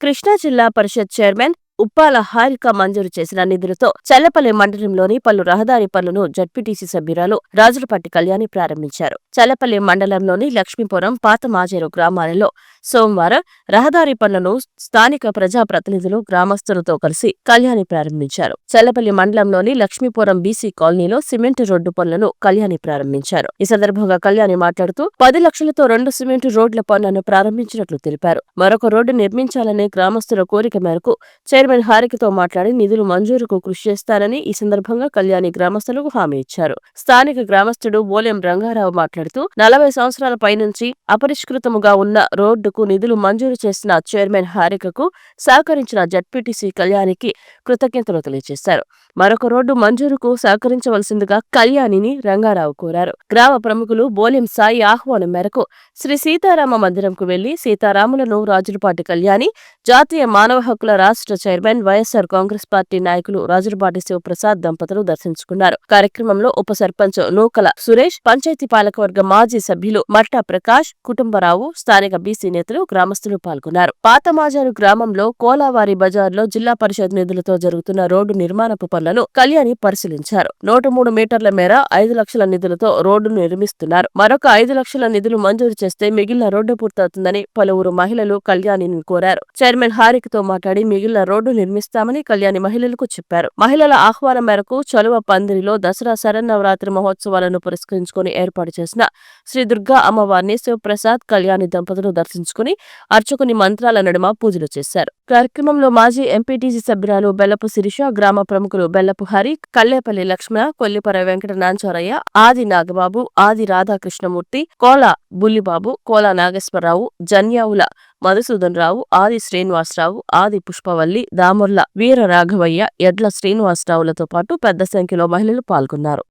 కృష్ణా జిల్లా పరిషత్ చైర్మన్ ఉప్పాల హారిక మంజూరు చేసిన నిధులతో చల్లపల్లి మండలంలోని పలు రహదారి పనులను జడ్పీటీసీ సభ్యురాలు రాజులపట్టి కళ్యాణి ప్రారంభించారు. చల్లపల్లి మండలంలోని లక్ష్మీపురం పాత మాజేరు గ్రామాలలో సోమవారం రహదారి పనులను స్థానిక ప్రజాప్రతినిధులు గ్రామస్తులతో కలిసి కళ్యాణి ప్రారంభించారు. చల్లపల్లి మండలంలోని లక్ష్మీపురం బీసీ కాలనీలో సిమెంట్ రోడ్డు పనులను కళ్యాణి ప్రారంభించారు. ఈ సందర్భంగా కళ్యాణి మాట్లాడుతూ పది లక్షలతో రెండు సిమెంట్ రోడ్ల పనులను ప్రారంభించినట్లు తెలిపారు. మరొక రోడ్డు నిర్మించాలనే గ్రామస్తుల కోరిక మేరకు చైర్మన్ హారికతో మాట్లాడి నిధులు మంజూరుకు కృషి చేస్తారని ఈ సందర్భంగా కళ్యాణి గ్రామస్తులకు హామీ ఇచ్చారు. స్థానిక గ్రామస్తుడు బోలెం రంగారావు మాట్లాడుతూ నలభై సంవత్సరాల పైనుంచి అపరిష్కృతముగా ఉన్న రోడ్డుకు నిధులు మంజూరు చేసిన చైర్మన్ హారికకు సహకరించిన జడ్పీటీసీ కళ్యాణికి కృతజ్ఞతలు తెలియజేశారు. మరొక రోడ్డు మంజూరుకు సహకరించవలసిందిగా కళ్యాణిని రంగారావు కోరారు. గ్రామ ప్రముఖులు బోలెం సాయి ఆహ్వానం మేరకు శ్రీ సీతారామ మందిరంకు వెళ్ళి సీతారాములను రాజులపాటి కళ్యాణి జాతీయ మానవ హక్కుల రాష్ట్ర చైర్మన్ వైఎస్సార్ కాంగ్రెస్ పార్టీ నాయకులు రాజులపాటి శివప్రసాద్ దంపతులు దర్శించుకున్నారు. కార్యక్రమంలో ఉప సర్పంచ్ నూకల సురేష్ పంచాయతీ పాలకవర్గ మాజీ సభ్యులు మట్టా ప్రకాష్ కుటుంబరావు స్థానిక బీసీ నేతలు గ్రామస్తులు పాల్గొన్నారు. పాతమాజారు గ్రామంలో కోలావారి బజార్లో జిల్లా పరిషత్ నిధులతో జరుగుతున్న రోడ్డు నిర్మాణపు పనులను కళ్యాణి పరిశీలించారు. నూట మూడు మీటర్ల మేర ఐదు లక్షల నిధులతో రోడ్డును నిర్మిస్తున్నారు. మరొక ఐదు లక్షల నిధులు మంజూరు చేస్తే మిగిలిన రోడ్డు పూర్తవుతుందని పలువురు మహిళలు కళ్యాణిని కోరారు. చైర్మన్ హారికతో మాట్లాడి మిగిలిన రోడ్డు నిర్మిస్తామని కళ్యాణి మహిళలకు చెప్పారు. మహిళల ఆహ్వానం మేరకు చలువ పందిరిలో దసరా శరన్నవరాత్రి మహోత్సవాలను పురస్కరించుకుని ఏర్పాటు చేసిన శ్రీ దుర్గా అమ్మవారిని శివప్రసాద్ కళ్యాణి దంపతులు దర్శించుకుని అర్చకుని మంత్రాల నడుమ పూజలు చేశారు. కార్యక్రమంలో మాజీ ఎంపీటీసీ సభ్యురాలు బెల్లపు శిరీష గ్రామ ప్రముఖులు బెల్లపు హరి కల్లేపల్లి లక్ష్మణ కొల్లిపర వెంకట నాంచారయ్య ఆది నాగబాబు ఆది రాధాకృష్ణమూర్తి కోల బుల్లిబాబు కోల నాగేశ్వరరావు జన్యావుల మధుసూదన్ రావు ఆది శ్రీనివాసరావు ఆది పుష్పవల్లి దామొర్ల వీర రాఘవయ్య ఎడ్ల శ్రీనివాసరావులతో పాటు పెద్ద సంఖ్యలో మహిళలు పాల్గొన్నారు.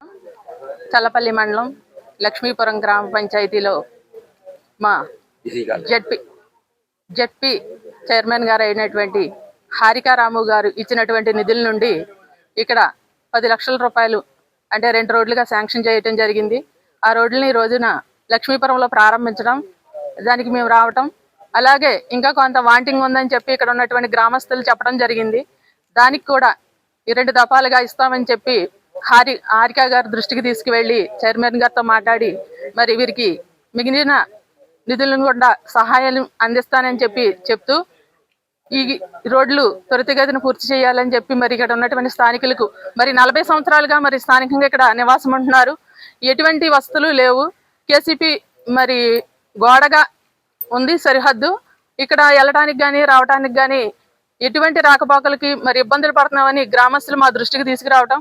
చల్లపల్లి మండలం లక్ష్మీపురం గ్రామ పంచాయతీలో మా జడ్పి జడ్పి చైర్మన్ గారు అయినటువంటి హారికారాము గారు ఇచ్చినటువంటి నిధుల నుండి ఇక్కడ పది లక్షల రూపాయలు అంటే రెండు రోడ్లుగా శాంక్షన్ చేయటం జరిగింది. ఆ రోడ్లని ఈ రోజున లక్ష్మీపురంలో ప్రారంభించడం దానికి మేము రావటం. అలాగే ఇంకా కొంత వాంటింగ్ ఉందని చెప్పి ఇక్కడ ఉన్నటువంటి గ్రామస్తులు చెప్పడం జరిగింది. దానికి కూడా ఈ రెండు దఫాలుగా ఇస్తామని చెప్పి హారి హారిక గారి దృష్టికి తీసుకువెళ్ళి చైర్మన్ గారితో మాట్లాడి మరి వీరికి మిగిలిన నిధులను కూడా సహాయాలు అందిస్తానని చెప్పి చెప్తూ ఈ రోడ్లు త్వరితగతిన పూర్తి చేయాలని చెప్పి మరి ఇక్కడ ఉన్నటువంటి స్థానికులకు మరి నలభై సంవత్సరాలుగా మరి స్థానికంగా ఇక్కడ నివాసం ఉంటున్నారు. ఎటువంటి వసతులు లేవు. కేసీపీ మరి గోడగా ఉంది సరిహద్దు. ఇక్కడ వెళ్ళడానికి కానీ రావడానికి కానీ ఎటువంటి రాకపోకలకి మరి ఇబ్బందులు పడుతున్నామని గ్రామస్తులు మా దృష్టికి తీసుకురావటం.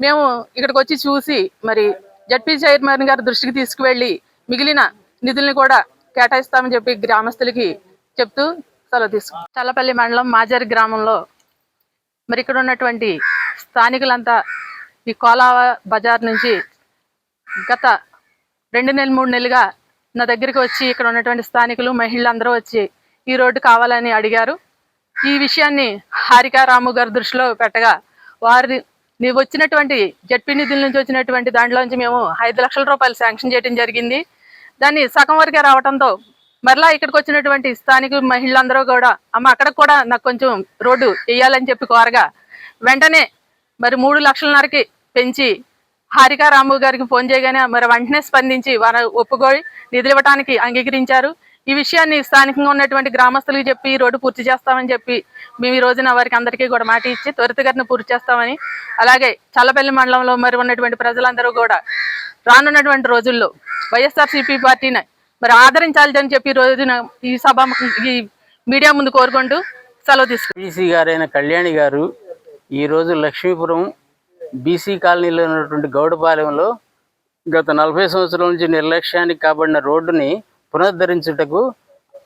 మేము ఇక్కడికి వచ్చి చూసి మరి జడ్పీ చైర్మన్ గారి దృష్టికి తీసుకువెళ్ళి మిగిలిన నిధుల్ని కూడా కేటాయిస్తామని చెప్పి గ్రామస్తులకి చెప్తూ సెలవు తీసుకు చల్లపల్లి మండలం మాజారి గ్రామంలో. మరి ఇక్కడ ఉన్నటువంటి స్థానికులంతా ఈ కోలావ బజార్ నుంచి గత రెండు నెలలు మూడు నెలలుగా నా దగ్గరికి వచ్చి ఇక్కడ ఉన్నటువంటి స్థానికులు మహిళలు అందరూ వచ్చి ఈ రోడ్డు కావాలని అడిగారు. ఈ విషయాన్ని హారిక రాము గారి దృష్టిలో పెట్టగా వారి నీవు వచ్చినటువంటి జడ్పీ నిధుల నుంచి వచ్చినటువంటి దాంట్లోంచి మేము ఐదు లక్షల రూపాయలు శాంక్షన్ చేయడం జరిగింది. దాన్ని సగం వరకే రావడంతో మరలా ఇక్కడికి వచ్చినటువంటి స్థానిక మహిళలందరూ కూడా అమ్మ అక్కడ కూడా నాకు కొంచెం రోడ్డు వేయాలని చెప్పి కోరగా వెంటనే మరి మూడు లక్షలన్నరకి పెంచి హారిక రాము గారికి ఫోన్ చేయగానే మరి వెంటనే స్పందించి వారు ఒప్పుకొని నిధులు ఇవ్వడానికి అంగీకరించారు. ఈ విషయాన్ని స్థానికంగా ఉన్నటువంటి గ్రామస్తులకు చెప్పి ఈ రోడ్డు పూర్తి చేస్తామని చెప్పి మేము ఈ రోజున వారికి అందరికీ కూడా మాట ఇచ్చి త్వరితగతిన పూర్తి చేస్తామని అలాగే చల్లపల్లి మండలంలో మరి ఉన్నటువంటి ప్రజలందరూ కూడా రానున్నటువంటి రోజుల్లో వైఎస్ఆర్సీపీ పార్టీని మరి ఆదరించాలి అని చెప్పి ఈ రోజున ఈ సభ ఈ మీడియా ముందు కోరుకుంటూ సెలవు తీసుకు బీసీ గారైన కళ్యాణి గారు ఈరోజు లక్ష్మీపురం బీసీ కాలనీలో ఉన్నటువంటి గౌడపాలెంలో గత నలభై సంవత్సరాల నుంచి నిర్లక్ష్యానికి కాబడిన రోడ్డుని పునరుద్ధరించుటకు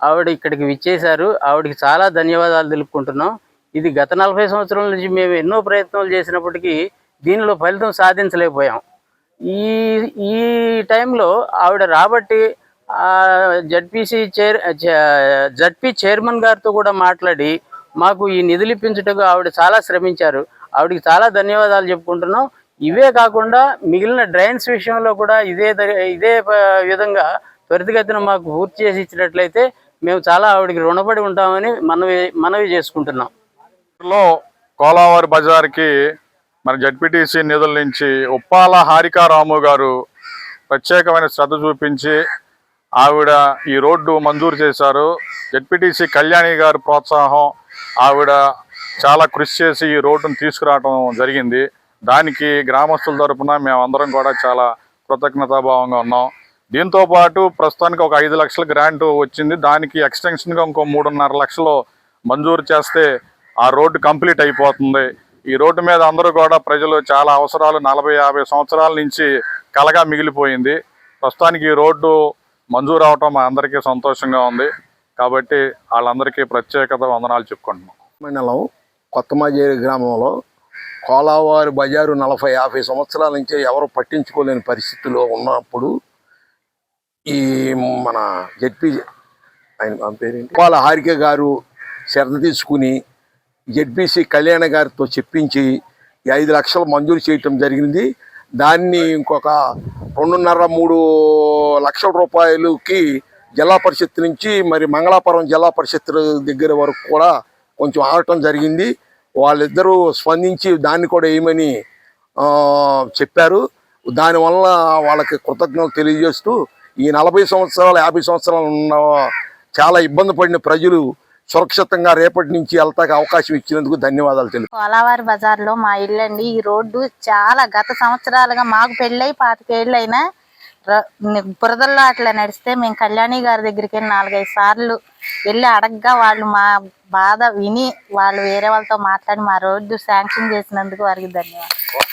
ఆవిడ ఇక్కడికి విచ్చేశారు. ఆవిడకి చాలా ధన్యవాదాలు తెలుపుకుంటున్నాం. ఇది గత నలభై సంవత్సరాల నుంచి మేము ఎన్నో ప్రయత్నాలు చేసినప్పటికీ దీనిలో ఫలితం సాధించలేకపోయాం. ఈ ఈ టైంలో ఆవిడ రాబట్టి జడ్పీసీ చైర్ జడ్పీ చైర్మన్ గారితో కూడా మాట్లాడి మాకు ఈ నిధులు ఇప్పించుటకు ఆవిడ చాలా శ్రమించారు. ఆవిడకి చాలా ధన్యవాదాలు చెప్పుకుంటున్నాం. ఇవే కాకుండా మిగిలిన డ్రైన్స్ విషయంలో కూడా ఇదే ఇదే విధంగా త్వరితగతిన మాకు పూర్తి చేసి ఇచ్చినట్లయితే మేము చాలా ఆవిడకి రుణపడి ఉంటామని మనవి మనవి చేసుకుంటున్నాం. లో కోలావారి బజార్కి మన జడ్పీటీసీ నిధుల నుంచి ఉప్పాల హారికారాము గారు ప్రత్యేకమైన శ్రద్ధ చూపించి ఆవిడ ఈ రోడ్డు మంజూరు చేశారు. జడ్పీటీసీ కళ్యాణి గారి ప్రోత్సాహం ఆవిడ చాలా కృషి చేసి ఈ రోడ్డును తీసుకురావడం జరిగింది. దానికి గ్రామస్తుల తరఫున మేమందరం కూడా చాలా కృతజ్ఞతాభావంగా ఉన్నాం. దీంతో పాటు ప్రస్తుతానికి ఒక ఐదు లక్షల గ్రాంట్ వచ్చింది. దానికి ఎక్స్టెన్షన్గా ఇంకో మూడున్నర లక్షలు మంజూరు చేస్తే ఆ రోడ్డు కంప్లీట్ అయిపోతుంది. ఈ రోడ్డు మీద అందరూ కూడా ప్రజలు చాలా అవసరాలు నలభై యాభై సంవత్సరాల నుంచి కలగా మిగిలిపోయింది. ప్రస్తుతానికి ఈ రోడ్డు మంజూరు అవటం మా అందరికీ సంతోషంగా ఉంది. కాబట్టి వాళ్ళందరికీ ప్రత్యేకత వందనాలు చెప్పుకుంటున్నాం. మండలం కొత్తమాజేరి గ్రామంలో కోలావారి బజారు నలభై యాభై సంవత్సరాల నుంచి ఎవరు పట్టించుకోలేని పరిస్థితిలో ఉన్నప్పుడు ఈ మన జడ్పీ ఆయన పేరేంటి? కోల హారిక గారు శ్రద్ధ తీసుకుని జడ్పీసీ కళ్యాణ గారితో చెప్పించి ఐదు లక్షలు మంజూరు చేయటం జరిగింది. దాన్ని ఇంకొక రెండున్నర మూడు లక్షల రూపాయలకి జిల్లా పరిషత్ నుంచి మరి మంగళాపురం జిల్లా పరిషత్ దగ్గర వరకు కూడా కొంచెం ఆగటం జరిగింది. వాళ్ళిద్దరూ స్పందించి దాన్ని కూడా వేయమని చెప్పారు. దానివల్ల వాళ్ళకి కృతజ్ఞతలు తెలియజేస్తూ ఈ నలభై సంవత్సరాలు యాభై సంవత్సరాలు ఉన్న చాలా ఇబ్బంది పడిన ప్రజలు సురక్షితంగా రేపటి నుంచి వెళ్తాక అవకాశం ఇచ్చినందుకు ధన్యవాదాలు తెలుపు. కోలావారి బజార్లో మా ఇల్లు అండి ఈ రోడ్డు చాలా గత సంవత్సరాలుగా మాకు పెళ్ళై పాతికేళ్ళైనా బురదల్లో అట్లా నడిస్తే మేము కళ్యాణి గారి దగ్గరికి వెళ్ళి నాలుగైదు సార్లు వెళ్ళి అడగ్గా వాళ్ళు మా బాధ విని వాళ్ళు వేరే వాళ్ళతో మాట్లాడి మా రోడ్డు శాంక్షన్ చేసినందుకు వారికి ధన్యవాదాలు.